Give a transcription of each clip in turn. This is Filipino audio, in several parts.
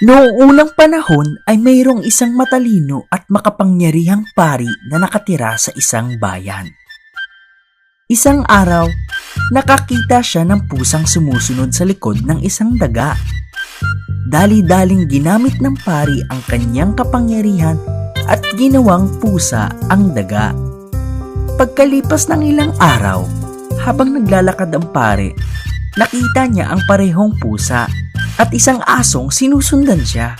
Noong unang panahon ay mayroong isang matalino at makapangyarihang pari na nakatira sa isang bayan. Isang araw, nakakita siya ng pusang sumusunod sa likod ng isang daga. Dali-daling ginamit ng pari ang kanyang kapangyarihan at ginawang pusa ang daga. Pagkalipas ng ilang araw, habang naglalakad ang pare, nakita niya ang parehong pusa at isang asong sinusundan siya.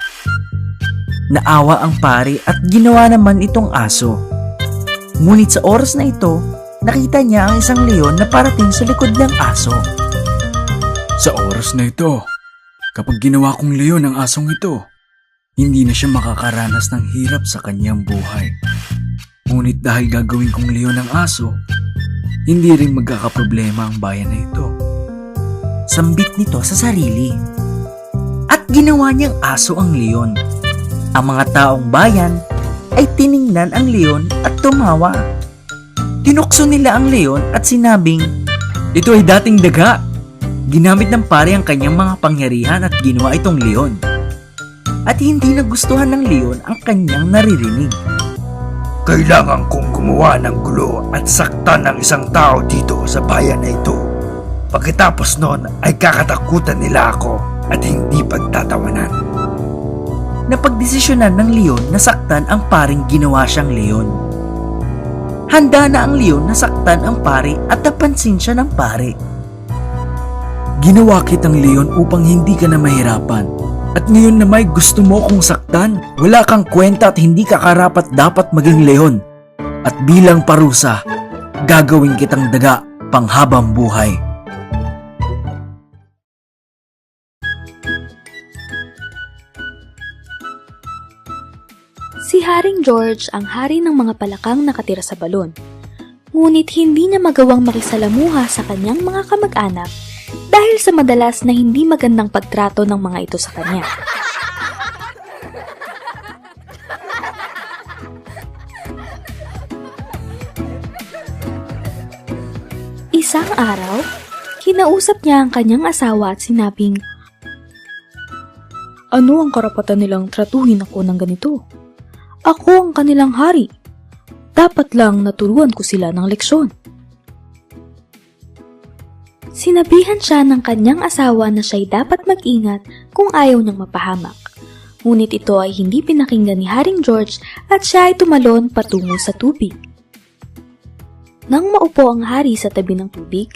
Naawa ang pare at ginawa naman itong aso. Ngunit sa oras na ito, nakita niya ang isang leon na parating sa likod ng aso. Sa oras na ito, kapag ginawa kong leon ang asong ito, hindi na siya makakaranas ng hirap sa kanyang buhay. Ngunit dahil gagawin kong leon ang aso, hindi rin magkakaproblema ang bayan na ito. Sambit nito sa sarili. Ginawa niyang aso ang leon. Ang mga taong bayan ay tiningnan ang leon at tumawa. Tinukso nila ang leon at sinabing, Ito ay dating daga. ginamit ng pare ang kanyang mga pangyarihan at ginawa itong leon. At hindi nagustuhan ng leon ang kanyang naririnig. Kailangan kong gumawa ng gulo at saktan ng isang tao dito sa bayan na ito. Pagkatapos noon ay kakatakutan nila ako at hindi pagtatawanan. Napagdesisyonan ng leon na saktan ang paring ginawa siyang leon. Handa na ang leon na saktan ang pare at napansin siya ng pare. Ginawa kitang leon upang hindi ka na mahirapan. At ngayon na may gusto mo kong saktan, wala kang kwenta at hindi ka karapat dapat maging leon. At bilang parusa, gagawin kitang daga panghabang buhay. George ang hari ng mga palakang nakatira sa balon. Ngunit hindi niya magawang makisalamuha sa kanyang mga kamag-anak dahil sa madalas na hindi magandang pagtrato ng mga ito sa kanya. Isang araw, kinausap niya ang kanyang asawa at sinabing, Ano ang karapatan nilang tratuhin ako ng ganito? Ako ang kanilang hari. Dapat lang naturuan ko sila ng leksyon. Sinabihan siya ng kanyang asawa na siya'y dapat mag-ingat kung ayaw niyang mapahamak. Ngunit ito ay hindi pinakinggan ni Haring George at siya ay tumalon patungo sa tubig. Nang maupo ang hari sa tabi ng tubig,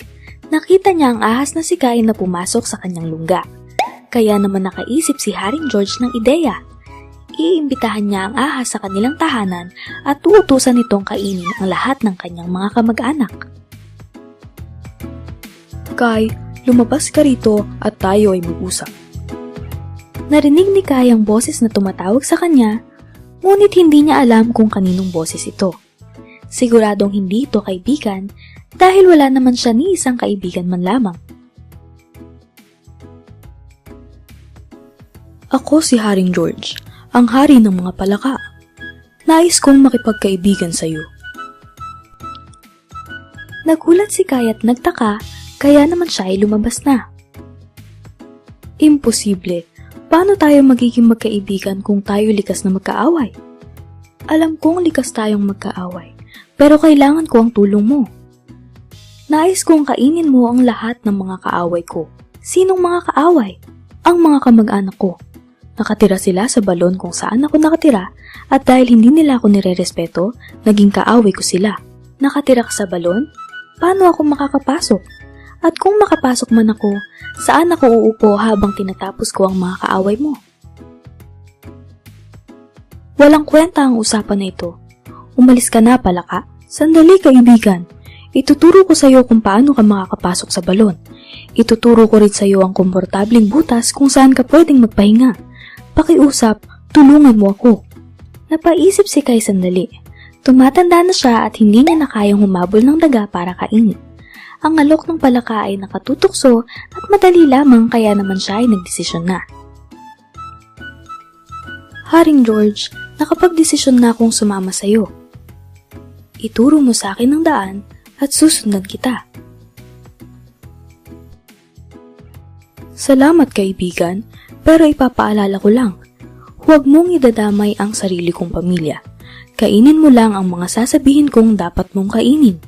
nakita niya ang ahas na si Kain na pumasok sa kanyang lungga. Kaya naman nakaisip si Haring George ng ideya iimbitahan niya ang ahas sa kanilang tahanan at uutusan nitong kainin ang lahat ng kanyang mga kamag-anak. Kay, lumabas ka rito at tayo ay mag-usap. Narinig ni Kay ang boses na tumatawag sa kanya, ngunit hindi niya alam kung kaninong boses ito. Siguradong hindi ito kaibigan dahil wala naman siya ni isang kaibigan man lamang. Ako si Haring George ang hari ng mga palaka. Nais kong makipagkaibigan sa iyo. Nagulat si Kay at nagtaka, kaya naman siya ay lumabas na. Imposible. Paano tayo magiging magkaibigan kung tayo likas na magkaaway? Alam kong likas tayong magkaaway, pero kailangan ko ang tulong mo. Nais kong kainin mo ang lahat ng mga kaaway ko. Sinong mga kaaway? Ang mga kamag-anak ko. Nakatira sila sa balon kung saan ako nakatira at dahil hindi nila ako nirerespeto, naging kaaway ko sila. Nakatira ka sa balon? Paano ako makakapasok? At kung makapasok man ako, saan ako uupo habang tinatapos ko ang mga kaaway mo? Walang kwenta ang usapan na ito. Umalis ka na, palaka. Sandali, kaibigan. Ituturo ko sa iyo kung paano ka makakapasok sa balon. Ituturo ko rin sa iyo ang komportabling butas kung saan ka pwedeng magpahinga. Pakiusap, tulungan mo ako. Napaisip si Kai sandali. Tumatanda na siya at hindi niya na kayang humabol ng daga para kainin. Ang alok ng palaka ay nakatutukso at madali lamang kaya naman siya ay nagdesisyon na. Haring George, nakapagdesisyon na akong sumama sa iyo. Ituro mo sa akin ang daan at susundan kita. Salamat kaibigan, Pero ipapaalala ko lang, huwag mong idadamay ang sarili kong pamilya. Kainin mo lang ang mga sasabihin kong dapat mong kainin.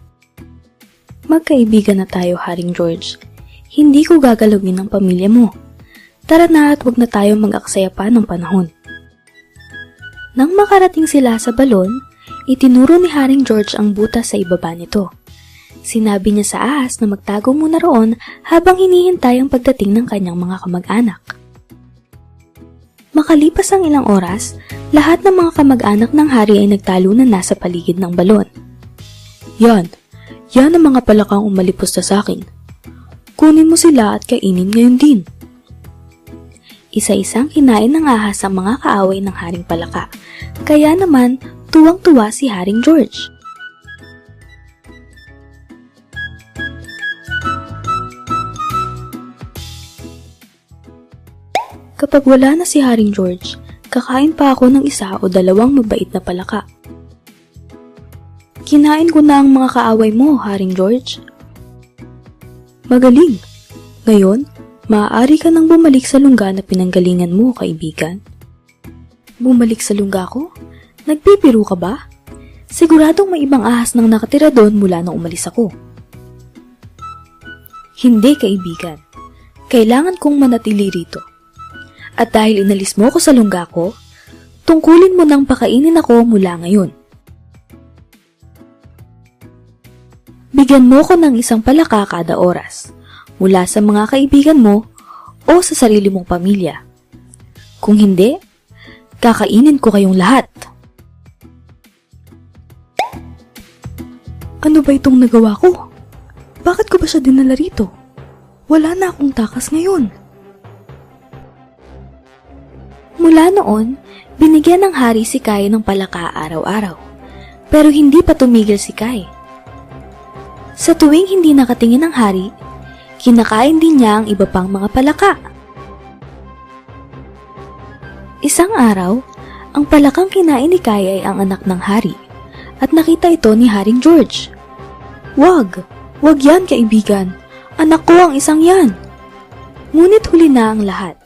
Magkaibigan na tayo, Haring George. Hindi ko gagalawin ang pamilya mo. Tara na at wag na tayo mag-aksaya pa ng panahon. Nang makarating sila sa balon, itinuro ni Haring George ang butas sa ibaba nito. Sinabi niya sa ahas na magtago muna roon habang hinihintay ang pagdating ng kanyang mga kamag-anak. Makalipas ang ilang oras, lahat ng mga kamag-anak ng hari ay nagtalunan na sa paligid ng balon. Yan, yan ang mga palakang umalipos na sa akin. Kunin mo sila at kainin ngayon din. Isa-isang kinain ng ahas ang mga kaaway ng Haring Palaka. Kaya naman, tuwang-tuwa si Haring George. Kapag wala na si Haring George, kakain pa ako ng isa o dalawang mabait na palaka. Kinain ko na ang mga kaaway mo, Haring George. Magaling. Ngayon, maaari ka nang bumalik sa lungga na pinanggalingan mo, kaibigan. Bumalik sa lungga ko? Nagpipiro ka ba? Siguradong may ibang ahas nang nakatira doon mula nang umalis ako. Hindi, kaibigan. Kailangan kong manatili rito. At dahil inalis mo ako sa lungga ko, tungkulin mo nang pakainin ako mula ngayon. Bigyan mo ko ng isang palaka kada oras, mula sa mga kaibigan mo o sa sarili mong pamilya. Kung hindi, kakainin ko kayong lahat. Ano ba itong nagawa ko? Bakit ko ba siya dinala rito? Wala na akong takas ngayon. Mula noon, binigyan ng hari si Kai ng palaka araw-araw. Pero hindi pa tumigil si Kai. Sa tuwing hindi nakatingin ng hari, kinakain din niya ang iba pang mga palaka. Isang araw, ang palakang kinain ni Kai ay ang anak ng hari at nakita ito ni Haring George. Wag! Wag yan, kaibigan! Anak ko ang isang yan! Ngunit huli na ang lahat.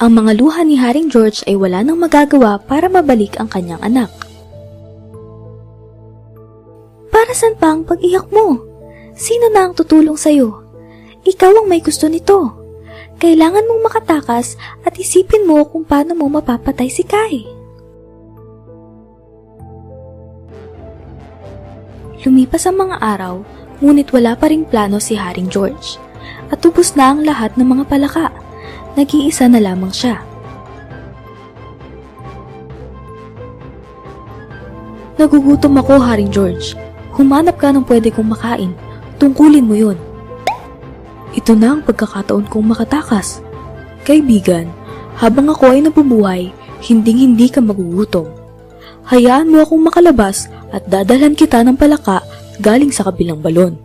Ang mga luha ni Haring George ay wala nang magagawa para mabalik ang kanyang anak. Para saan pa ang pag-iyak mo? Sino na ang tutulong sa'yo? Ikaw ang may gusto nito. Kailangan mong makatakas at isipin mo kung paano mo mapapatay si Kai. Lumipas ang mga araw, ngunit wala pa ring plano si Haring George. At ubos na ang lahat ng mga palaka. Nag-iisa na lamang siya. Nagugutom ako, Haring George. Humanap ka ng pwede kong makain. Tungkulin mo yun. Ito na ang pagkakataon kong makatakas. Kaibigan, habang ako ay nabubuhay, hinding-hindi ka magugutom. Hayaan mo akong makalabas at dadalhan kita ng palaka galing sa kabilang balon.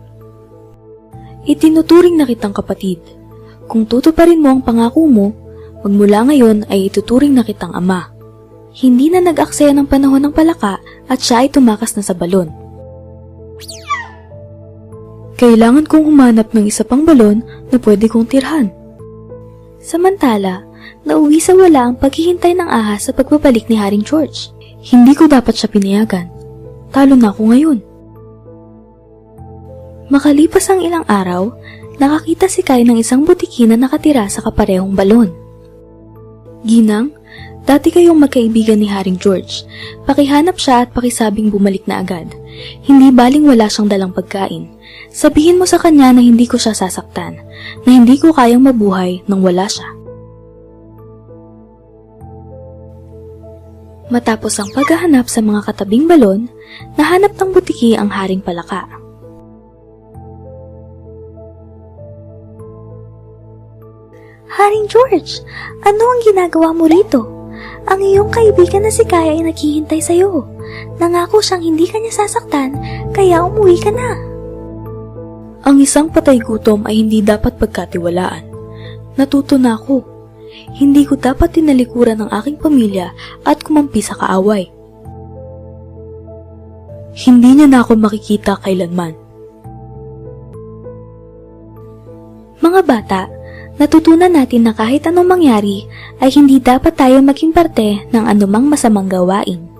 Itinuturing na kitang kapatid. Kung tutuparin mo ang pangako mo, magmula ngayon ay ituturing na kitang ama. Hindi na nag-aksaya ng panahon ng palaka at siya ay tumakas na sa balon. Kailangan kong humanap ng isa pang balon na pwede kong tirhan. Samantala, nauwi sa wala ang paghihintay ng ahas sa pagbabalik ni Haring George. Hindi ko dapat siya pinayagan. Talo na ako ngayon. Makalipas ang ilang araw, nakakita si Kai ng isang butiki na nakatira sa kaparehong balon. Ginang, dati kayong magkaibigan ni Haring George. Pakihanap siya at pakisabing bumalik na agad. Hindi baling wala siyang dalang pagkain. Sabihin mo sa kanya na hindi ko siya sasaktan, na hindi ko kayang mabuhay nang wala siya. Matapos ang paghahanap sa mga katabing balon, nahanap ng butiki ang haring palaka. Haring George, ano ang ginagawa mo rito? Ang iyong kaibigan na si Kaya ay naghihintay sa'yo. Nangako siyang hindi kanya sasaktan, kaya umuwi ka na. Ang isang patay gutom ay hindi dapat pagkatiwalaan. Natuto na ako. Hindi ko dapat tinalikuran ng aking pamilya at kumampi sa kaaway. Hindi niya na ako makikita kailanman. Mga bata, natutunan natin na kahit anong mangyari ay hindi dapat tayo maging parte ng anumang masamang gawain.